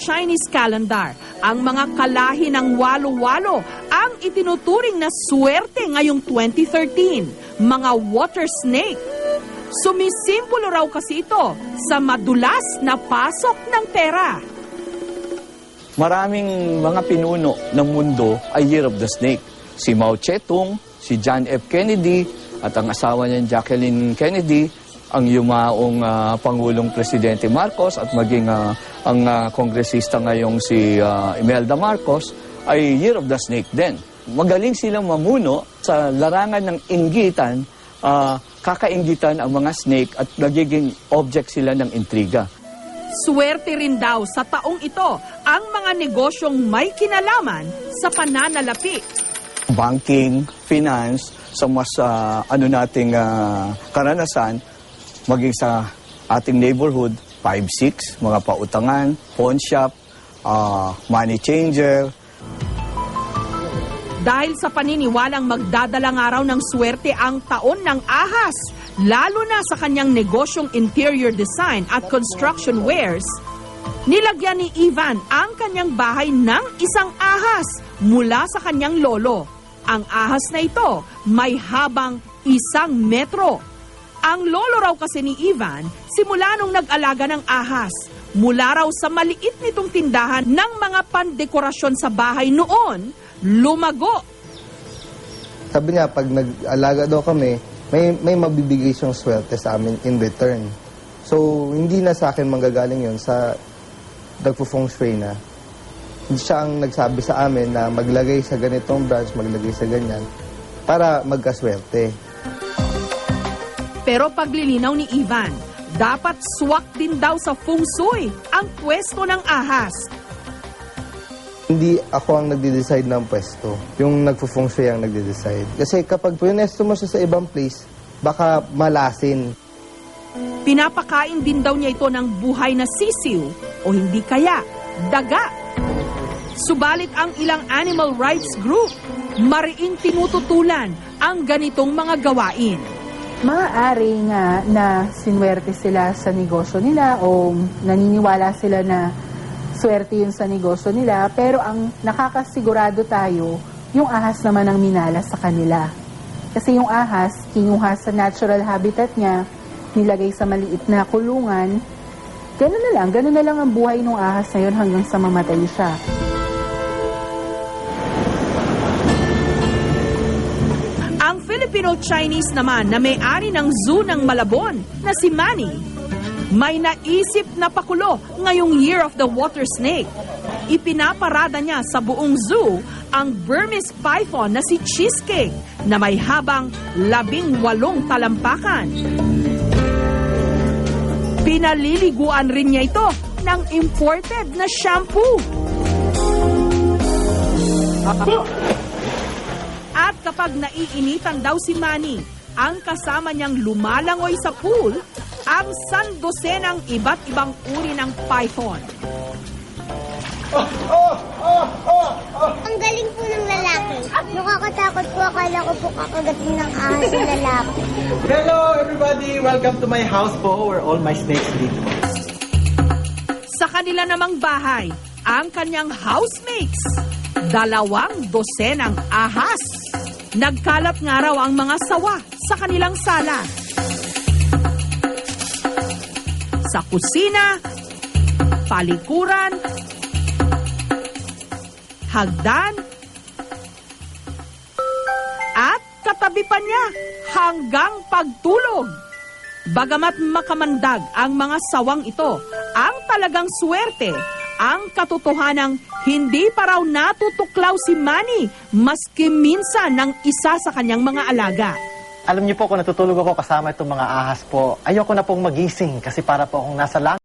Chinese calendar, ang mga kalahi ng walo-walo ang itinuturing na swerte ngayong 2013, mga water snake. Sumisimbolo raw kasi ito sa madulas na pasok ng pera. Maraming mga pinuno ng mundo ay Year of the Snake. Si Mao Zedong, si John F. Kennedy, at ang asawa niya Jacqueline Kennedy, ang yumaong ah, Pangulong Presidente Marcos at maging ah, ang ah, kongresista ngayong si ah, Imelda Marcos ay Year of the Snake din. Magaling silang mamuno sa larangan ng inggitan, ah, kakainggitan ang mga snake at nagiging object sila ng intriga. Swerte rin daw sa taong ito ang mga negosyong may kinalaman sa pananalapi. banking, finance, sa mas ah, ano nating ah, karanasan, maging sa ating neighborhood, 5-6, mga pautangan, pawn shop, ah, money changer, Dahil sa paniniwalang magdadalang araw ng swerte ang taon ng ahas, lalo na sa kanyang negosyong interior design at construction wares, nilagyan ni Ivan ang kanyang bahay ng isang ahas mula sa kanyang lolo. Ang ahas na ito may habang isang metro. Ang lolo raw kasi ni Ivan, simula nung nag-alaga ng ahas, mula raw sa maliit nitong tindahan ng mga pandekorasyon sa bahay noon, lumago. Sabi niya, pag nag-alaga daw kami, may, may mabibigay siyang swerte sa amin in return. So, hindi na sa akin manggagaling yon sa nagpo-feng shui na. Siya ang nagsabi sa amin na maglagay sa ganitong branch, maglagay sa ganyan, para magkaswerte. Pero paglilinaw ni Ivan, dapat swak din daw sa feng shui ang pwesto ng ahas. Hindi ako ang nagde-decide ng pwesto. Yung nagpo-feng shui ang nagde-decide. Kasi kapag punesto mo siya sa ibang place, baka malasin. Pinapakain din daw niya ito ng buhay na sisiw o hindi kaya daga. Subalit ang ilang animal rights group, mariing tinututulan ang ganitong mga gawain. Maaari nga na sinwerte sila sa negosyo nila o naniniwala sila na swerte yun sa negosyo nila. Pero ang nakakasigurado tayo, yung ahas naman ang minala sa kanila. Kasi yung ahas, kinuha sa natural habitat niya, nilagay sa maliit na kulungan, ganun na lang, ganun na lang ang buhay ng ahas na yun hanggang sa mamatay siya. Filipino-Chinese naman na may-ari ng zoo ng Malabon na si Manny, may naisip na pakulo ngayong Year of the Water Snake. Ipinaparada niya sa buong zoo ang Burmese python na si Cheesecake na may habang labing walong talampakan. Pinaliliguan rin niya ito ng imported na shampoo. Kapag naiinitan daw si Manny, ang kasama niyang lumalangoy sa pool, ang sandosenang iba't ibang uri ng python. Ang galing po ng lalaki. Nakakatakot po. Akala ko po kakagatin ng ahas ng lalaki. Hello everybody! Welcome to my house po where all my snakes live. Sa kanila namang bahay, ang kanyang housemates, dalawang dosenang ahas. Nagkalat nga raw ang mga sawa sa kanilang sala. Sa kusina, palikuran, hagdan, at katabi pa niya hanggang pagtulog. Bagamat makamandag ang mga sawang ito, ang talagang swerte, ang katotohanang hindi pa raw natutuklaw si Manny maski minsan ng isa sa kanyang mga alaga. Alam niyo po kung natutulog ako kasama itong mga ahas po, ayoko na pong magising kasi para po akong nasa langit.